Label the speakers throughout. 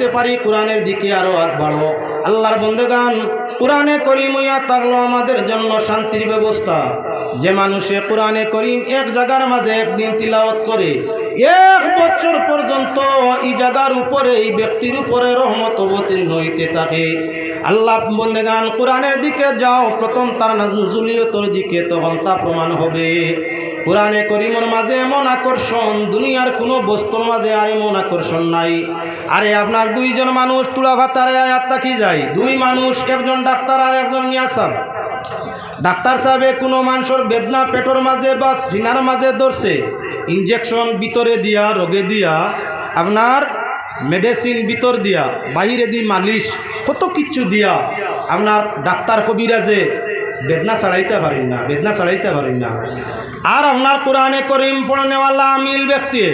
Speaker 1: হইতে পারি, কোরআনের দিকে আরও আগ বাড়ো আল্লাহর বন্দেগান, কোরআনে করিম হইয়া থাকল আমাদের জন্য শান্তির ব্যবস্থা। যে মানুষে কোরআনে করিম এক জায়গার মাঝে একদিন তিলাওয়াত করে, এক বছর পর্যন্ত এই জায়গার উপরে, এই ব্যক্তির উপরে রহমত অবতীর্ণ হইতে থাকে। আল্লাহ বন্দেগান, কোরআনের দিকে যাও, প্রথম তার নজুলিয়তর দিকে তখন তা প্রমাণ হবে। কোরআনে করিমর মাঝে এমন আকর্ষণ, দুনিয়ার কোনো বস্তুর মাঝে আর এমন আকর্ষণ নাই। আরে আপনার দুইজন মানুষ তুলা ভাতারে আয়াত তাকি যায়? দুই মানুষ, একজন ডাক্তার আর একজন মিয়াসাব ডাক্তার সাহেবে কোনো মানুষের বেদনা পেটর মাঝে বা স্পিনার মাঝে ধরছে। ইঞ্জেকশন ভিতরে দিয়া, রোগে দিয়া, আপনার মেডিসিন ভিতর দিয়া বাহিরে দি মালিশ, কত কিছু দিয়া। আপনার ডাক্তার কবিরাজে বেদনা ছাড়াইতে পারি না, বেদনা ছাড়াইতে পারি না। আর আপনার কোরআনে করিম পড়নেওয়ালা আমিল ব্যক্তি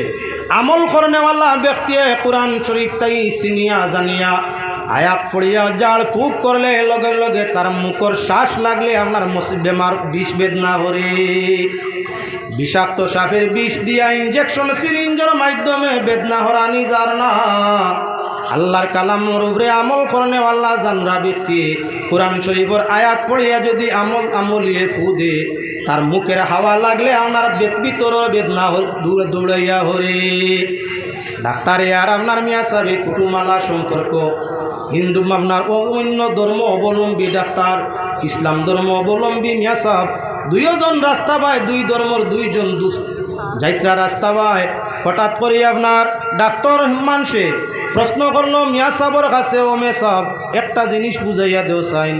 Speaker 1: আমল করনেওয়ালা ব্যক্তি কোরআন শরীফ তাই চিনিয়া জানিয়া, আয়াত পড়িয়া জাল ফুক করলে লগে লগে তার মুখর শ্বাস লাগলে আপনার বেমার বিষ বেদনা হরে বিষাক্ত সাপের বিষ দিয়া ইঞ্জেকশন সিরিঞ্জের মাধ্যমে বেদনা হরানি যার না আল্লাহর কালামর উপরে আমল করনে আল্লাহ জানরা ব্যক্তি। কোরআন শরীফর আয়াত পড়িয়া যদি আমল আমলিয়ে ফু দে, তার মুখের হাওয়া লাগলে আপনার ভিতর বেদনা দৌড়- দৌড়াইয়া হরে। ডাক্তারে আর আপনার মিয়া সাহেব কুটুমালা সম্পর্ক। হিন্দু আপনার অন্য ধর্ম অবলম্বী ডাক্তার, ইসলাম ধর্ম অবলম্বী মিয়া সাহেব, দুইজন রাস্তা পায়, দুই ধর্মর দুইজন দুস যাইত্রা রাস্তা পায় হঠাৎ করে আপনার ডাক্তার মানসে প্রশ্ন করল, মিয়া সাহর কাছে ও মে সাহ একটা জিনিস বুঝাইয়া দেও সাইন।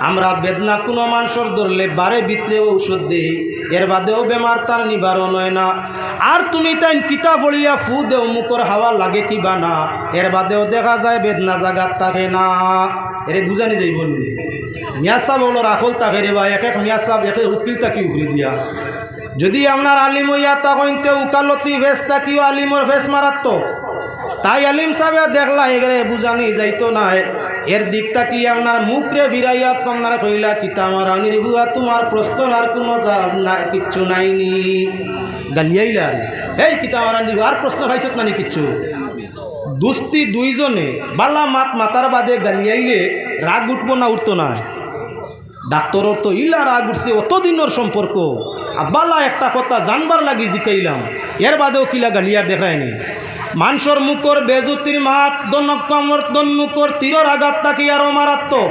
Speaker 1: আমরা বেদনা কোনো মানুষের ধরলে বারে ভিতরে ঔষধ দেই। এর বাদেও বেমার তার নিবারণ হয় না। আর তুমি তাই কিতা পড়িয়া ফু দেও, মুখর হাওয়া লাগে কি বা না? এর বাদেও দেখা যায় বেদনা জাগাত থাকে না। এরে বুঝানি যাইব নি। মিয়া সাহেব হলো রাখল তাকে রে বা এক এক মিয়া এক এক উকিল তাকি উফরি দিয়া। যদি আপনার আলিম হইয়া তখনতে উকালতি ভেস তাকিও আলিমর ভেস মারাত্মক তাই আলিম সাহেব দেখলা এগরে বুঝানি, যাইতো না। এর দিকটা কি আপনার মুখরে ফিরাইয়া আপনারা কইলা কিতা আমার আনির বুয়া তোমার প্রশ্ন আর কোনো কিচ্ছু নাইনি। গালিয়াইলা এই, কিতা আমার আনির আর প্রশ্ন পাইছত নানি কিচ্ছু? দুস্তি দুইজনে বালা মাত মাতার বাদে গালিয়াইলে রাগ উঠবো না উঠতো না। ডাক্তরর তো ইলা রাগ উঠছে অতদিনের সম্পর্ক। আব্বালা একটা কথা জানবার লাগি জিকাইলাম। এর বাদেও কিলা গালিয়ার দেখায়নি মানুষের মুখর বেজুতির মাত দনক কামর দন্নুকর তীরর আঘাত তাকে আর মারাত্মক।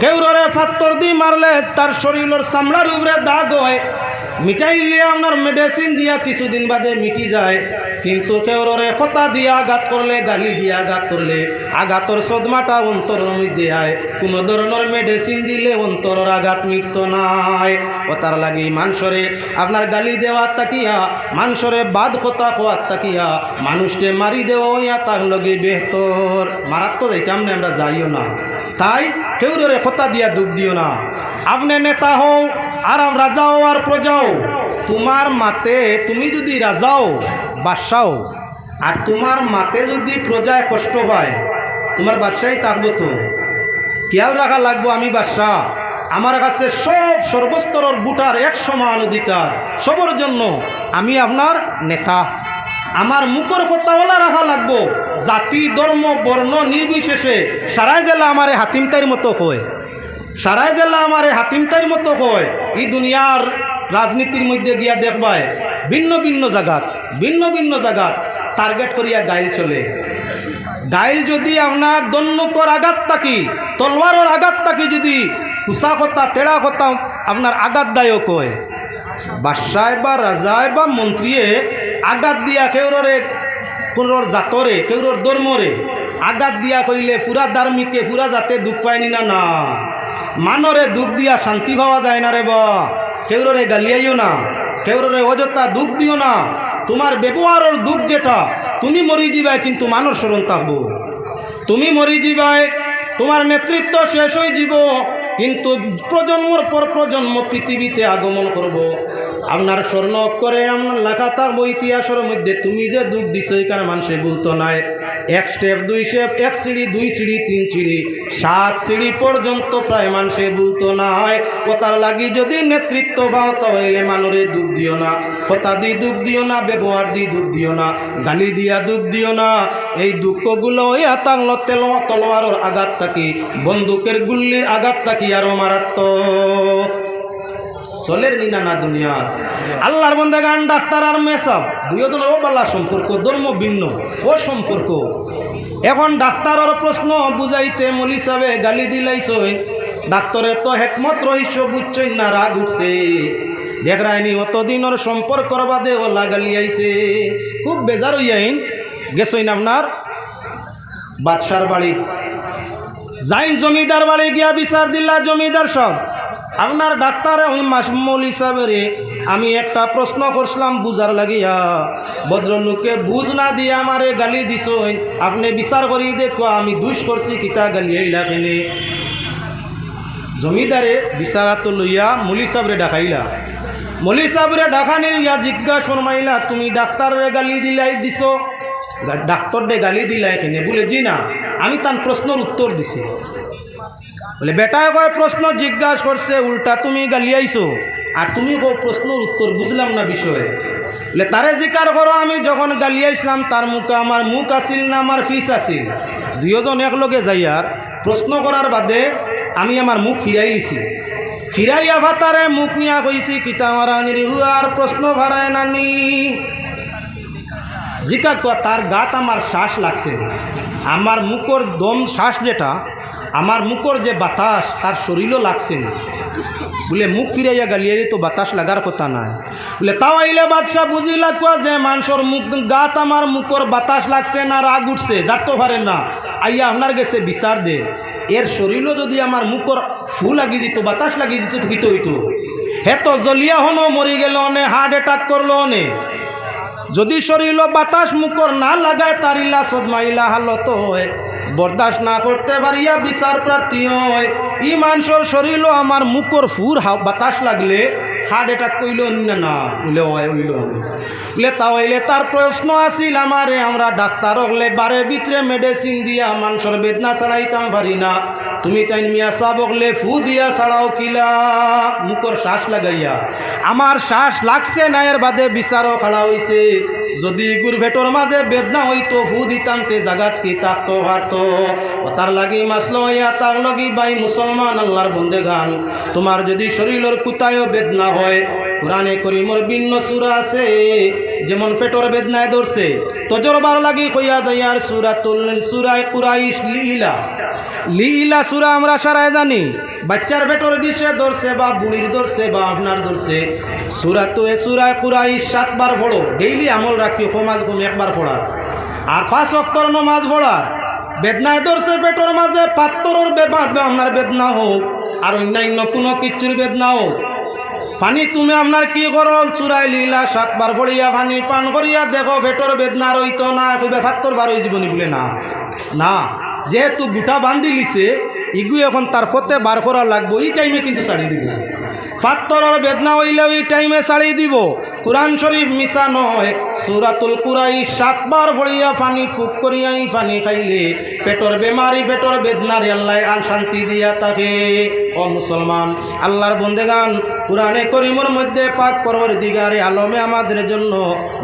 Speaker 1: কেউরে ফাত্তর দি মারলে তার শরীরের চামড়ার উপরে দাগ হয়। মিটাইলে আপনার মেডিসিন দিয়া কিছুদিন বাদে মিটি যায়। কিন্তু কেউরে কথা দিয়া আঘাত করলে, গালি দিয়া আঘাত করলে, আঘাতর সদমাটা অন্তরের মধ্যে আয় কোনো ধরনের মেডিসিন দিলে অন্তরের আঘাত মিটত নাই। কথার লাগি মানুষরে আপনার গালি দেওয়ার তাকিয়া মানুষরে বাদ কথা কোয়ার তাকিয়া, মানুষকে মারি দেওয়া তার লগে বেহতর। মারাত তো যাইতাম না আমরা যাইও না। তাই কেউ রে কথা দিয়া দুঃখ দিও না। আপনি নেতা হও আর রাজাও আর প্রজাও, তোমার মাতে তুমি যদি রাজাও, বাদশাও, আর তোমার মাতে যদি প্রজায় কষ্ট পায় তোমার বাদশাই থাকব তো। খেয়াল রাখা লাগবো আমি বাদশাহ, আমার কাছে সব সর্বস্তরের বুটার এক সমান অধিকার, সবার জন্য আমি আপনার নেতা। আমার মুখর কথা ওলা রাখা লাগবো, জাতি, ধর্ম, বর্ণ, নির্বিশেষে সারাই জেলা আমারে হাতিমতাইর মতো হয় সারাই জেলা আমার এই হাতিমতাইর মতো হয় এই দুনিয়ার রাজনীতির মধ্যে গিয়া দেখবায় ভিন্ন ভিন্ন জায়গাত ভিন্ন ভিন্ন জায়গাত টার্গেট করিয়া গাইল চলে। গাইল যদি আপনার দন্নুকর আঘাত থাকি, তলোয়ারের আঘাত থাকি যদি কুসা কথা, তেড়া কথা আপনার আঘাতদায়ক হয়। বাদশায় বা রাজায় বা মন্ত্রীয়ে আঘাত দিয়া কেউরে কোনোর জাতরে কেউর ধর্মরে আঘাত দিয়া কইলে ফুরা ধার্মিকে ফুরা যাতে দুঃখ পায়নি না না। মানরে দুঃখ দিয়া শান্তি পাওয়া যায় না রে বা। কেউরে গালিয়াইও না কেউরে অযথা দুঃখ দিও না। তোমার ব্যবহারের দুঃখ যেটা, তুমি মরি যাবাই কিন্তু মানুষ স্মরণ থাকব তুমি মরি যাবাই তোমার নেতৃত্ব শেষ হয়ে যাব কিন্তু প্রজন্মর পর প্রজন্ম পৃথিবীতে আগমন করব। আপনার স্বর্ণ করে আপনার লেখা থাকব ইতিহাসের মধ্যে তুমি যে দুঃখ দিছ, এখানে মানুষে বলতো নাই। এক স্টেপ, দুই স্টেপ, এক সিঁড়ি, দুই সিঁড়ি, তিন সিঁড়ি। সাত সিঁড়ি পর্যন্ত প্রায় মানুষে বলতো নাই। ও তার লাগি যদি নেতৃত্ব পাও তাহলে মানুরে দুঃখ দিও না। কথা দি দুঃখ দিও না, ব্যবহার দি দুঃখ দিও না। গালি দিয়া দুঃখ দিও না। এই দুঃখগুলো ওই আতাংল তেল তলোয়ারের আঘাত থাকি বন্দুকের গুল্লির আঘাত থাকি আরও মারাত্মক। চলের নিনা না দুনিয়া আল্লাহর বন্দে গান, ডাক্তার আর মেসাব। দুইজনের ও পাল্লা সম্পর্ক, ধর্ম ভিন্ন, ও সম্পর্ক। এখন ডাক্তারের প্রশ্ন বুঝাইতে মলি সাবে গালি দিলাইছই ডাক্তরে তো হেকমত রহস্য বুঝছই না রাগ উঠছে। দেখ রায়নি, অতদিনের সম্পর্কর বাদে ও লাগালি আইছে। খুব বেজার হইয়াইন গেছইন আপনার বাদশার বাড়ি। যাইন জমিদার বাড়ি গিয়া বিচার দিলা জমিদার সব আপনার ডাক্তারে ওই মাসমল হিসাবে আমি একটা প্রশ্ন করছিলাম বুঝার লাগিয়া। ভদ্রলোকে, বুঝ না দিয়ে আমারে গালি দিছ আপনি বিচার করি দেখো আমি দুষ করছি, কিতা গালি আইলা কেনে জমিদারে বিচারাত লইয়া মলি সাবরে ডাকাইলা। মলি সাবরে ডাকানির ইয়া জিজ্ঞাসা ফরমাইলা, তুমি ডাক্তারে গালি দিলাই দিছ? ডাক্তার দে গালি দিলাই কেনে? বলে জি না, আমি তার প্রশ্নের উত্তর দিছি। বলে বেটায় কয় প্রশ্ন জিজ্ঞাসা করছে, উল্টা তুমি গালিয়াইছো আর তুমি কো প্রশ্নের উত্তর বুঝলাম না বিষয়ে। বলে, তারে জিকার করো, আমি যখন গালিয়াইছিলাম তার মুখে আমার মুখ আসিল না আমার ফিস আসিল দুইজন একলগে যাইয়ার প্রশ্ন করার বাদে আমি আমার মুখ ফিরাই লিছি। ফিরাইয়া ভাতারে মুখ নিয়া কইছি, কিতা মারা আর প্রশ্ন ভাড়ায় নানি। জিকা তার গাত আমার শ্বাস লাগছে। আমার মুখর দম শ্বাস যেটা আমার মুখর যে বাতাস, তার শরীরও লাগছে না। বলে, মুখ ফিরাইয়া গালিয়ারি তো বাতাস লাগার কথা নাই। বলে, তাও আইলে বাদশাহ বুঝিলা কোয়া যে মানুষের মুখ, গাত আমার মুখর বাতাস লাগছে না, রাগ উঠছে যার তো পারে না। আইয়া আপনার গেছে বিচার দে। এর শরীরও যদি আমার মুখর ফু লাগি দিত, বাতাস লাগি দিত কিতো হইতো? হে তো জলিয়া হনো, মরি গেল অনে, হার্ট অ্যাটাক করল অনে। যদি শরীর বাতাস মুখর না লাগায়, তার ইলা সদমা ইলা হালত হয়। বরদাস্ত না করতে পারিয়া বিচার প্রার্থী হয়। ই মানুষের শরীর আমার মুখর ফুর বাতাস লাগলে হার্ট অ্যাটাক কইল না বলে হইল বলে তাও হইলে তার প্রশ্ন আসিল আমারে, আমরা ডাক্তার হলে বারে ভিতরে মেডিসিন দিয়া মানুষের বেদনা ছাড়াইতাম পারি না। তুমি তাই মিয়া সাহ বকলে ফু দিয়া ছাড়াও কিলা, মুখর শ্বাস লাগাইয়া। আমার শ্বাস লাগছে না, এর বাদে বিচারও খাড়া হইছে। যদি গুর ভেটর মাঝে বেদনা হইতো, ফু দিতাম তে জাগাত কি তাকতো হারতো। তার লাগি মাসলো ইয়া তার লাগি বাই মুসলমান, আল্লাহর বন্দে গান তোমার যদি শরীরের কুতায়ও বেদনা হয় কোরআনে করিমর ভিন্ন সুরা আছে, যেমন পেটর বেদনায় ধরছে। তজরবার লাগি কইয়া যাইয়ার সুরা তুললেন সুরায় কুরাইশ লীলা। লীলা সুরা আমরা সারায় জানি। বাচ্চার পেটর বিষে ধরছে বা বুড়ির ধরছে বা আপনার ধরছে। সুরা তো এ সুরায় কুরাইশ সাতবার পড়ো। ডেইলি আমল রাখি সমাজ ঘুম একবার পড়ার। আর পাঁচ অক্টর নমাজ পড়ার। বেদনায় ধরছে পেটর মাঝে, পাত্তরের বেমার আপনার বেদনা হোক, আর অন্যান্য কোনো কিচ্ছুর বেদনা হোক। পানি তুমি আপনার কি করো? চুরাই লীলা, সাতবার ভরিয়া পানি পান করিয়া দেখো ভেটর বেদনা রইত না, খুব ফাত্তর বার জীবনী বলে না। না, যেহেতু গুটা বান্ধি লিছে ইগু এখন তার ফতে বার করা লাগবো, এই টাইমে কিন্তু ছাড়িয়ে দিব। ফাত্তরের বেদনা হইলে ওই টাইমে ছাড়ি দিব। কোরআন শরীফ মিশা নয়, সুরাতুল কুরাই সাতবার ভরিয়া পানি পুক করিয়াই পানি খাইলে পেটর বেমারি, পেটর বেদনারি আল্লাহ আল শান্তি দিয়া তাকে ও মুসলমান, আল্লাহর বন্দেগান, কোরআনে করিমর মধ্যে পাক পর্বর দিগারে আলমে আমাদের জন্য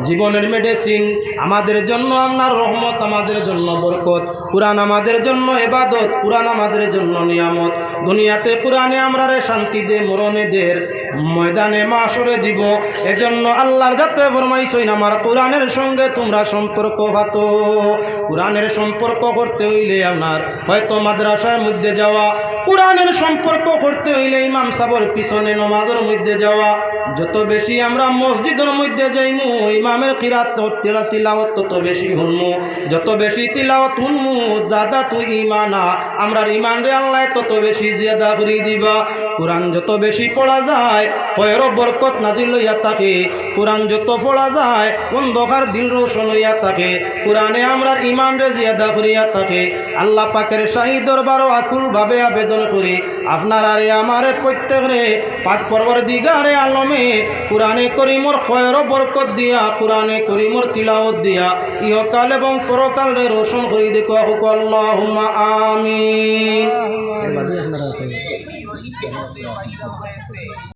Speaker 1: জীবনের মেডিসিন আমাদের জন্য আপনার রহমত, আমাদের জন্য বরকত। কোরআন আমাদের জন্য এবাদত কোরআন আমাদের জন্য নিয়ামত। দুনিয়াতে কোরআনে আমরা রে শান্তি দে মরণে দের ময়দানে মাসরে দিব। এজন্য আল্লাহর যাতে ফরমাইছই আমার কোরআনের সঙ্গে তোমরা সম্পর্ক ভাতো কোরআনের সম্পর্ক করতে হইলে আপনার হয়তো মাদ্রাসার মধ্যে যাওয়া, কোরআনের সম্পর্ক করতে হইলে ইমাম সাবর পিছনে নমাজের মধ্যে যাওয়া। যত বেশি আমরা মসজিদের মধ্যে যাইমু, ইমামের কিরাত তিলা, তিলাওয়াত তত বেশি হুনমু যত বেশি তিলাওয়াত হুনমু জাদা তুই ইমানা আমরা ইমান রে আল্লাহ তত বেশি জিয়াদা করে দিবা। কোরআন যত বেশি পড়া যায় হয়ের বরকত নাজিল হইয়া থাকে কোরআন যত পড়া যায়, অন্ধকার রোশন হইয়া থাকে। কোরআনে আমরা করিয়া থাকে। আল্লাহ পাকের শাহী দরবারও আকুল ভাবে আবেদন করি। আপনার আরে আমারে প্রত্যেকরে পাক পর্বর দিগারে আলমে। কোরআনে করিমর খয়ের বরকত দিয়া, কোরআনে করিমর তিলাওত দিয়া। ইহকাল এবং পরকাল রে রোশন করি দেখো আল্লাহুম্মা আমিন।